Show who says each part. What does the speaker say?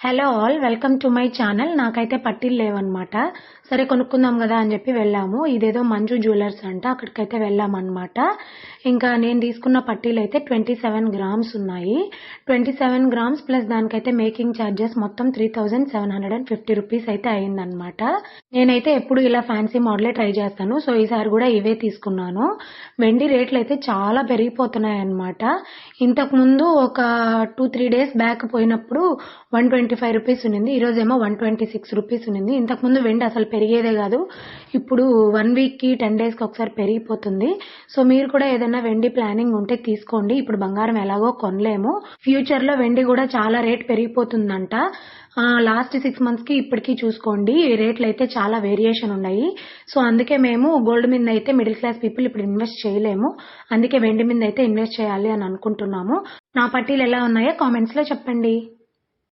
Speaker 1: Hello all welcome to my channel నాకైతే పట్టీలు లేవన్నమాట. సరే కొనుక్కుందాం కదా అని చెప్పి వెళ్ళాము. ఇదేదో మంజు జ్యువెలర్స్ అంట అక్కడికైతే వెళ్ళామన్నమాట. ఇంకా నేను తీసుకున్న పట్టీలు అయితే ట్వంటీ సెవెన్ గ్రామ్స్ ఉన్నాయి. ట్వంటీ సెవెన్ గ్రామ్స్ ప్లస్ దానికైతే మేకింగ్ ఛార్జెస్ మొత్తం three thousand seven hundred and fifty rupees అయితే అయిందనమాట నేనైతే ఎప్పుడు ఇలా ఫ్యాన్సీ మోడలే ట్రై చేస్తాను. సో ఈసారి కూడా ఇవే తీసుకున్నాను. వెండి రేట్లు అయితే చాలా పెరిగిపోతున్నాయి అనమాట ఇంతకుముందు ఒక టూ త్రీ డేస్ బ్యాక్ పోయినప్పుడు వన్ ట్వంటీ ఫైవ్ రూపీస్ ఉన్నింది ఈరోజేమో ఏమో వన్ ట్వంటీ సిక్స్ రూపీస్ ఉన్నింది. ఇంతకుముందు వెండి అసలు పెరిగేదే కాదు ఇప్పుడు వన్ వీక్కి టెన్ డేస్కి ఒకసారి పెరిగిపోతుంది. సో మీరు కూడా ఏదైనా వెండి ప్లానింగ్ ఉంటే తీసుకోండి. ఇప్పుడు బంగారం ఎలాగో కొనలేము. ఫ్యూచర్లో వెండి కూడా చాలా రేట్ పెరిగిపోతుందంట. లాస్ట్ సిక్స్ మంత్స్కి ఇప్పటికీ చూసుకోండి. రేట్లు అయితే చాలా వేరియేషన్ ఉన్నాయి. సో అందుకే మేము గోల్డ్ మీద అయితే మిడిల్ క్లాస్ పీపుల్ ఇప్పుడు ఇన్వెస్ట్ చేయలేము. అందుకే వెండి మీద అయితే ఇన్వెస్ట్ చేయాలి అని అనుకుంటున్నాము. నా పట్టీలు ఎలా ఉన్నాయో కామెంట్స్లో చెప్పండి.